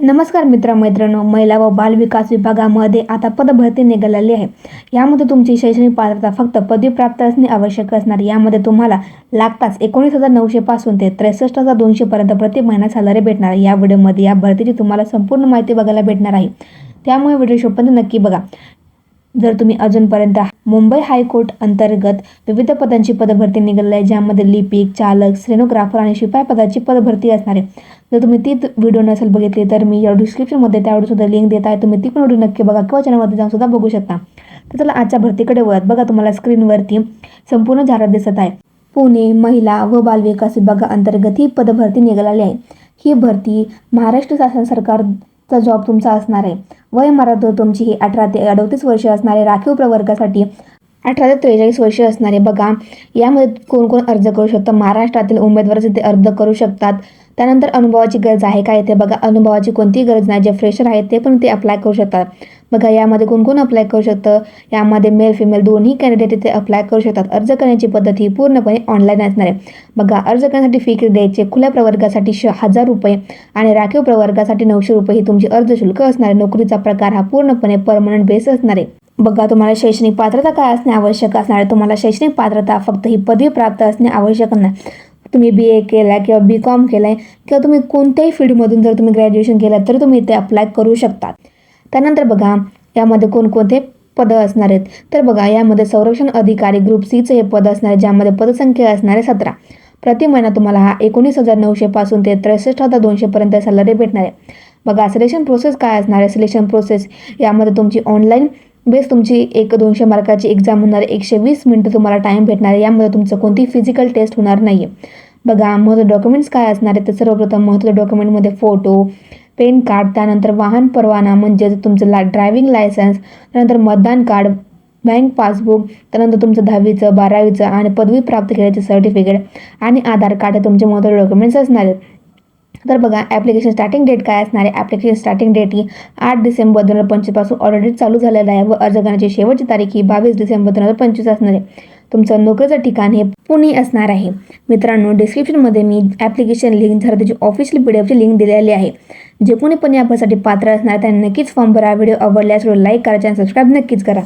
नमस्कार मित्रमैत्रिणींनो महिला व बालविकास विभागामध्ये आता पदभरती निघालेली आहे. यामध्ये तुमची शैक्षणिक पात्रता फक्त पदवी प्राप्त असणे आवश्यक असणार. यामध्ये तुम्हाला लागताच एकोणीस हजार नऊशेपासून ते त्रेसष्ट हजार दोनशेपर्यंत प्रति महिना सॅलरी भेटणार. आहे. या व्हिडिओमध्ये या भरतीची तुम्हाला संपूर्ण माहिती बघायला भेटणार आहे. त्यामुळे व्हिडिओ शोपर्यंत नक्की बघा. जर तुम्ही अजूनपर्यंत मुंबई हायकोर्ट अंतर्गत विविध पदांची पदभरती निघाली आहे ज्यामध्ये लिपिक चालक स्टेनोग्राफर आणि शिपाई पदाची पदभरती असणार आहे. जर तुम्ही ती व्हिडिओ नसेल बघितली तर मी या डिस्क्रिप्शनमध्ये त्यावर सुद्धा लिंक देत आहे. तुम्ही ती पण व्हिडिओ नक्की बघा किंवा चॅनलमध्ये जाऊन सुद्धा बघू शकता. तर चला आजच्या भरतीकडे वळत बघा तुम्हाला स्क्रीनवरती संपूर्ण जाहिरात दिसत आहे. पुणे महिला व बालविकास विभागाअंतर्गत ही पदभरती निघालेली आहे. ही भरती महाराष्ट्र शासन सरकारचा जॉब तुमचा असणार आहे. वय मराठ तुमची ही अठरा ते अडतीस वर्ष असणारे राखीव प्रवर्गासाठी अठरा ते त्रेचाळीस वर्षे असणारे बघा यामध्ये कोण कोण अर्ज करू शकतं महाराष्ट्रातील उमेदवार ते अर्ज करू शकतात त्यानंतर अनुभवाची गरज आहे काय ते बघा अनुभवाची कोणतीही गरज नाही जे फ्रेशर आहेत ते पण ते अप्लाय करू शकतात. बघा यामध्ये कोण कोण अप्लाय करू शकतं? यामध्ये मेल फिमेल दोन्ही कॅन्डिडेट इथे अप्लाय करू शकतात. अर्ज करण्याची पद्धत ही पूर्णपणे ऑनलाईन असणार आहे. बघा अर्ज करण्यासाठी फी किती द्यायचे खुल्या प्रवर्गासाठी श हजार रुपये आणि राखीव प्रवर्गासाठी नऊशे रुपये ही तुमची अर्ज शुल्क असणार आहे. नोकरीचा प्रकार हा पूर्णपणे परमनंट बेस असणार आहे. बघा तुम्हाला शैक्षणिक पात्रता काय असणे आवश्यक असणार आहे? तुम्हाला शैक्षणिक पात्रता फक्त ही पदवी प्राप्त असणे आवश्यक नाही. तुम्ही बी ए केला किंवा बी कॉम केलं आहे किंवा तुम्ही कोणत्याही फील्डमधून जर तुम्ही ग्रॅज्युएशन केलं तर तुम्ही इथे अप्लाय करू शकता त्यानंतर बघा यामध्ये कोणकोणते पदं असणार आहेत? तर बघा यामध्ये संरक्षण अधिकारी ग्रुप सीचं हे पद असणार आहे ज्यामध्ये पदसंख्या असणार आहे सतरा. प्रति महिना तुम्हाला हा एकोणीस हजार नऊशेपासून ते त्रेसष्ट हजार दोनशेपर्यंत सॅलरी भेटणार आहे. बघा सिलेक्शन प्रोसेस काय असणार आहे? सिलेक्शन प्रोसेस यामध्ये तुमची ऑनलाईन बेस तुमची एक दोनशे मार्काची एक्झाम होणार एकशे वीस मिनटं तुम्हाला टाईम भेटणार आहे. यामध्ये तुमचं कोणती फिजिकल टेस्ट होणार नाही आहे बघा महत्त्वाचे डॉक्युमेंट्स काय असणार आहे तर सर्वप्रथम महत्त्वाच्या डॉक्युमेंटमध्ये फोटो पेन कार्ड त्यानंतर वाहन परवाना म्हणजेच तुमचं ला ड्रायव्हिंग लायसन्स त्यानंतर मतदान कार्ड बँक पासबुक त्यानंतर तुमचं दहावीचं बारावीचं आणि पदवी प्राप्त केल्याचे सर्टिफिकेट आणि आधार कार्ड हे तुमचे महत्त्वाचे डॉक्युमेंट्स असणार आहेत. तर बघा ॲप्लिकेशन स्टार्टिंग डेट काय असणार आहे? ॲप्लिकेशन स्टार्टिंग डेट ही आठ डिसेंबर दोन हजार पंचवीसपासून ऑलरेडी चालू झालेलं आहे व अर्ज करण्याची शेवटची तारीख ही बावीस डिसेंबर दोन हजार पंचवीस असणार आहे. तुमचं नोकरीचं ठिकाण हे पुणे असणार आहे. मित्रांनो डिस्क्रिप्शनमध्ये मी ॲप्लिकेशन लिंक झालं त्याची ऑफिशियल पी डी एफची लिंक दिलेली आहे. जे कोणी पण या पात्र असणार त्यांनी नक्कीच फॉर्म भरा. व्हिडिओ आवडल्यास लाईक करा आणि सबस्क्राईब नक्कीच करा.